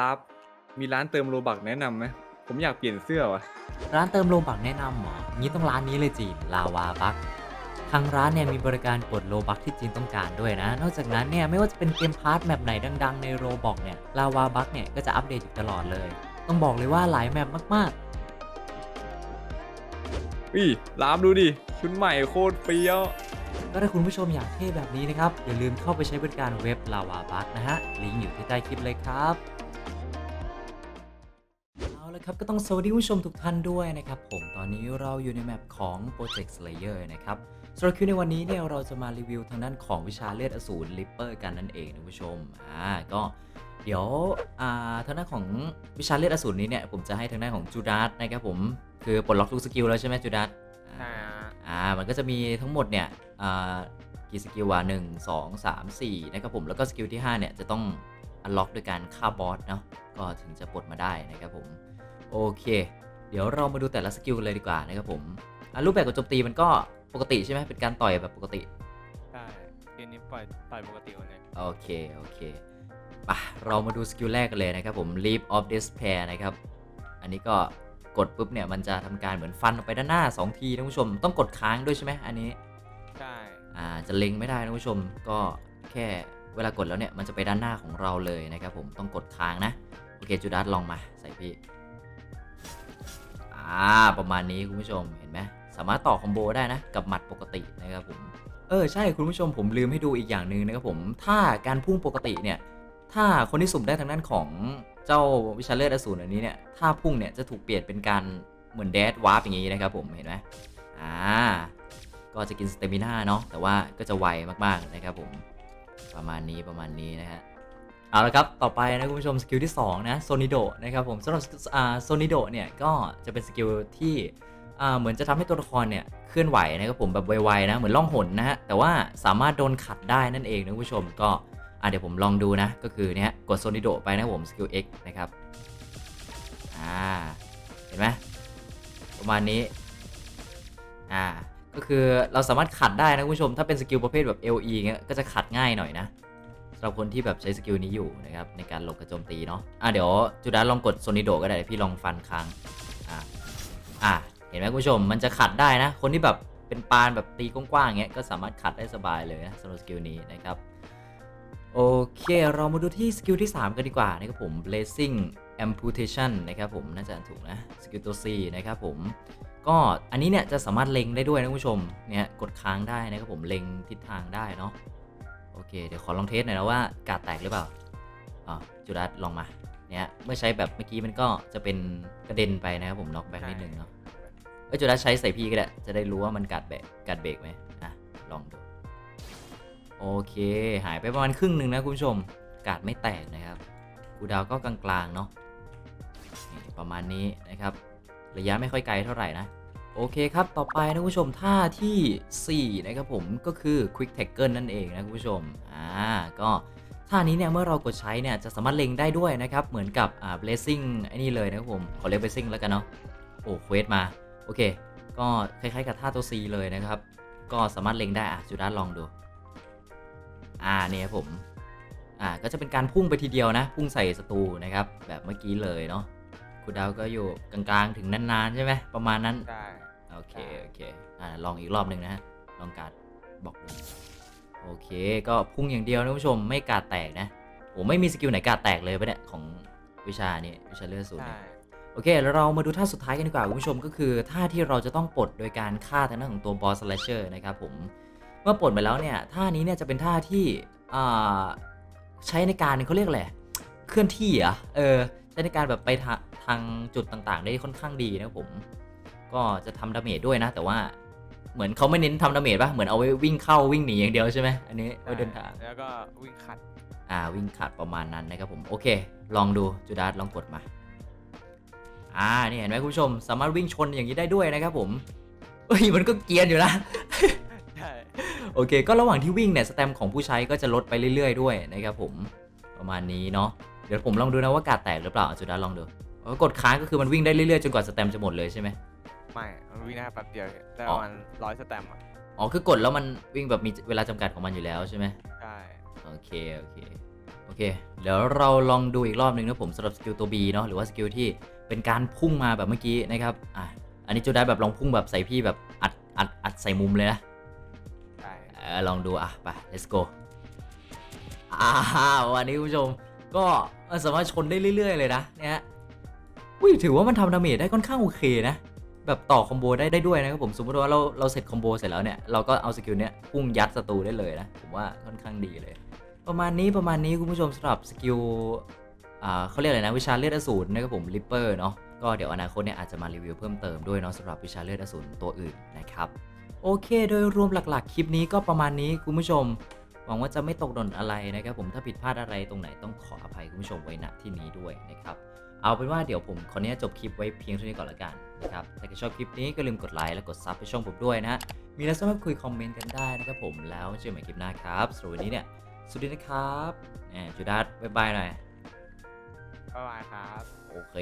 รับ มีร้านเติมโลบักแนะนำไหมผมอยากเปลี่ยนเสื้อว่ะ ร้านเติมโลบักแนะนำเหรองี้ต้องร้านนี้เลยจีน ลาวาบัก ทางร้านเนี่ยมีบริการกดโลบักที่จีนต้องการด้วยนะ นอกจากนั้นเนี่ยไม่ว่าจะเป็นเกมพาร์ทแมปไหนดัง ๆ ในโรบอกเนี่ย ลาวาบักเนี่ยก็จะอัปเดตอยู่ตลอดเลย ต้องบอกเลยว่าหลายแมปมากอุ้ยรับดูดิ ชุดใหม่โคตรเปรี้ยวๆก็ถ้าคุณผู้ชมอยากเท่แบบนี้นะครับ อย่าลืมเข้าไปใช้บริการเว็บลาวาบักนะฮะ ลิงก์อยู่ที่ใต้คลิปเลยครับ เอาละครับก็ต้องสวัสดีคุณผู้ชมทุกท่านด้วยนะครับผมตอนนี้เราอยู่ในแมปของ Project Slayer นะครับสำหรับคลิปในวันนี้เนี่ยเราจะมารีวิวทางด้านของวิชาเลือดอสูรลิปเปอร์กันนั่นเองนะคุณผู้ชมอ่าก็เดี๋ยวอ่าทางด้านของวิชาเลือดอสูรนี้เนี่ยผมจะให้ทางด้านของจูดาสนะครับผมคือปลดล็อกทุกสกิลแล้วใช่ไหมจูดาสอ่าอ่ามันก็จะมีทั้งหมดเนี่ยอ่ากี่สกิลวะหนึ่งสองสามสี่นะครับผมแล้วก็สกิลที่5เนี่ยจะต้องอันล็อกด้วยการฆ่าบอสเนาะก็ถึงจะปลดมาได้นะครับผม โอเค เดี๋ยวเรามาดูแต่ละสกิลเลยดีกว่านะครับผมอะรูปแบบการโจมตีมันก็ปกติใช่ไหมเป็นการต่อยแบบปกติ ใช่เกมนี้ปล่อยต่อยปกติหมดเลยโอเค โอเคปะเรามาดูสกิลแรกกันเลยนะครับผม Leap of Despair นะครับ อันนี้ก็กดปุ๊บเนี่ยมันจะทำการเหมือนฟันออกไปด้านหน้า 2 ทีนะคุณผู้ชม ต้องกดค้างด้วยใช่ไหมอันนี้ ใช่อ่าจะเล็งไม่ได้นะคุณผู้ชม ก็แค่เวลากดแล้วเนี่ยมันจะไปด้านหน้าของเราเลยนะครับผมต้องกดค้างนะ โอเคจูดัสลองมาใส่พี่ อ่าประมาณนี้คุณผู้ชมเห็นไหมสามารถต่อคอมโบได้นะกับหมัดปกตินะครับผมเออใช่คุณผู้ชมผมลืมให้ดูอีกอย่างหนึ่งนะครับผมถ้าการพุ่งปกติเนี่ยถ้าคนที่สุ่มได้ทางด้านของเจ้าวิชาเลือดอสูรอันนี้เนี่ยถ้าพุ่งเนี่ยจะถูกเปลี่ยนเป็นการเหมือนแดดวาร์ปอย่างนี้นะครับผมเห็นไหมอ่าก็จะกินสเตมิน่าเนาะแต่ว่าก็จะไวมากๆนะครับผมประมาณนี้ประมาณนี้นะฮะ เอาละครับ ต่อไปนะคุณผู้ชมสกิลที่ 2 นะโซนิโดนะครับผมสำหรับโซนิโดเนี่ยก็จะเป็นสกิลที่เหมือนจะทำให้ตัวละครเนี่ยเคลื่อนไหวนะครับผมแบบไวๆนะ เหมือนล่องหนนะฮะแต่ว่าสามารถโดนขัดได้นั่นเองนะคุณผู้ชมก็เดี๋ยวผมลองดูนะ ก็คือเนี่ยกดโซนิโดไปนะผมสกิล X นะครับอ่าเห็นไหมประมาณนี้อ่าก็คือเราสามารถขัดได้นะคุณผู้ชม ถ้าเป็นสกิลประเภทแบบ LE เงี้ยก็จะขัดง่ายหน่อยนะำหรับคนที่แบบใช้สกิลนี้อยู่นะครับในการหลบกระโจมตีเนาะอะเดี๋ยวจูดาลองกดโซนิโดก็ได้พี่ลองฟันค้างอะอะเห็นไหมคุณผู้ชมมันจะขัดได้นะ คนที่แบบเป็นปานแบบตีกว้างๆอย่างเงี้ยก็สามารถขัดได้สบายเลยนะสำหรับสกิลนี้นะครับโอเคเรามาดูที่สกิลที่ 3 กันดีกว่านะครับผม blazing amputation นะครับผมน่าจะถูกนะสกิลตัว C นะครับผมก็อันนี้เนี่ยจะสามารถเล็งได้ด้วยนะคุณผู้ชมเนี่ยกดค้างได้นะครับผมเล็งทิศทางได้เนาะ โอเค เดี๋ยวขอลองเทสหน่อยนะว่ากาดแตกหรือเปล่าอ๋อจูดัสลองมา เนี่ยเมื่อใช้แบบเมื่อกี้มันก็จะเป็นกระเด็นไปนะครับผมน็อกแบ็กนิดนึงเนาะเอ้ยจูดัสใช้ใส่พี่ก็ได้จะได้รู้ว่ามันกัดเบรกกัดเบรกไหมอะลองดูโอเคหายไปประมาณครึ่งหนึ่งนะคุณผู้ชมกาดไม่แตกนะครับกูดาวก็กลางๆเนาะนี่ประมาณนี้นะครับ ระยะไม่ค่อยไกลเท่าไหร่นะ โอเคครับ ต่อไปนะคุณผู้ชมท่าที่ 4 นะครับผมก็คือ Quick Tackle นั่นเองนะคุณผู้ชมอ่าก็ท่านี้เนี่ยเมื่อเรากดใช้เนี่ยจะสามารถเล็งได้ด้วยนะครับ เหมือนกับอ่า blessing ไอ้นี่เลยนะครับผม ขอเรียก blessing แล้วกันเนาะโอ้เควสมา โอเค ก็คล้ายๆกับท่าตัว C เลยนะครับ ก็สามารถเล็งได้อะจูด้าลองดู อ่าเนี่ยผมอ่าก็จะเป็นการพุ่งไปทีเดียวนะ พุ่งใส่ศัตรูนะครับ แบบเมื่อกี้เลยเนาะคุณดาวก็อยู่กลางๆถึงนานๆใช่ไหมประมาณนั้น ใช่ เคโอเคอ่าลองอีกรอบหนึ่งนะฮะลองการดบอกดูโอเค ก็พุ่งอย่างเดียวนะคุณผู้ชมไม่การดแตกนะโอ้ไม่มีสกิลไหนการดแตกเลยปะเนี่ยของวิชานี้วิชาเลือดสูตรใช่เนี่ยโอเคแล้วเรามาดูท่าสุดท้ายกันดีกว่าคุณผู้ชมก็คือท่าที่เราจะต้องปลดโดยการฆ่าทางด้านของตัวบอสสแลชเชอร์นะครับผมเมื่อปลดไปแล้วเนี่ยท่านี้เนี่ยจะเป็นท่าที่อ่าใช้ในการเขาเรียกอะไรเคลื่อนที่เหรอะเออใช้ในการแบบไปทาทางจุดต่างๆ ได้ค่อนข้างดีนะครับผม ก็จะทำดาเมจด้วยนะ แต่ว่าเหมือนเขาไม่เน้นทำดาเมจป่ะเหมือนเอาไว้วิ่งเข้าวิ่งหนีอย่างเดียวใช่ไหมอันนี้เอาไว้เดินทางแล้วก็วิ่งขัดอ่าวิ่งขัดประมาณนั้นนะครับผมโอเค ลองดูจูดาสลองกดมาอ่านี่เห็นไหมคุณผู้ชม สามารถวิ่งชนอย่างนี้ได้ด้วยนะครับผมเอ้ยมันก็เกรียนอยู่นะใช่โอเค ก็ระหว่างที่วิ่งเนี่ยสแตมของผู้ใช้ก็จะลดไปเรื่อย ๆ ด้วยนะครับผมประมาณนี้เนาะเดี๋ยวผมลองดูนะว่ากาดแตกหรือเปล่าจุดาลองดูเออกดค้างก็คือมันวิ่งได้เรื่อยๆจนกว่าสแตมจะหมดเลยใช่ไหม ไม่มันวิ่งได้แป๊บเดียวได้อ๋ปอระมาณร้อยสแตมป์อะอ๋อคือกดแล้วมันวิ่งแบบมีเวลาจำกัดของมันอยู่แล้วใช่ไหมใช่โอเคโอเคโอเค เดี๋ยวเราลองดูอีกรอบหนึ่งนะผมสำหรับสกิลตัว B เนาะหรือว่าสกิลที่เป็นการพุ่งมาแบบเมื่อกี้นะครับอะอันนี้จูได้แบบลองพุ่งแบบใส่พี่แบบอัดอัดอัดใส่มุมเลยนะใช่เออลองดูอะไป let's go อ่าวันนี้คุณผู้ชมก็สามารถชนได้เรื่อย ๆ เลยนะเนี่ยฮะอุ้ยถือว่ามันทำดาเมจได้ค่อนข้างโอเคนะ แบบต่อคอมโบได้ได้ด้วยนะครับผมสมมติว่าเราเราเสร็จคอมโบเสร็จแล้วเนี่ยเราก็เอาสกิลเนี้ยพุ่งยัดศัตรูได้เลยนะผมว่าค่อนข้างดีเลย ประมาณนี้ประมาณนี้คุณผู้ชมสำหรับสกิลอ่าเขาเรียกอะไรนะวิชาเลือดอสูรนะครับผมลิปเปอร์เนาะก็เดี๋ยวอนาคตเนี่ยอาจจะมารีวิวเพิ่มเติมด้วยเนาะสำหรับวิชาเลือดอสูรตัวอื่นนะครับโอเค โดยรวมหลักๆ คลิปนี้ก็ประมาณนี้คุณผู้ชมหวังว่าจะไม่ตกหล่นอะไรนะครับผมถ้าผิดพลาดอะไรตรงไหนต้องขออภัยคุณผู้ชมไว้ณที่นี้ด้วยนะครับ เอาเป็นว่าเดี๋ยวผมขออนุญาตจบคลิปไว้เพียงเท่านี้ก่อนละกันนะครับถ้าใครชอบคลิปนี้ก็ลืมกดไลค์และกดซับให้ช่องผมด้วยนะ มีอะไรสามารถคุยคอมเมนต์กันได้นะครับผมแล้วเจอกันใหม่คลิปหน้าครับสำหรับวันนี้เนี่ยสวัสดีนะครับแหมจูดัสบ๊ายบายหน่อย บ๊ายบายครับ โอเค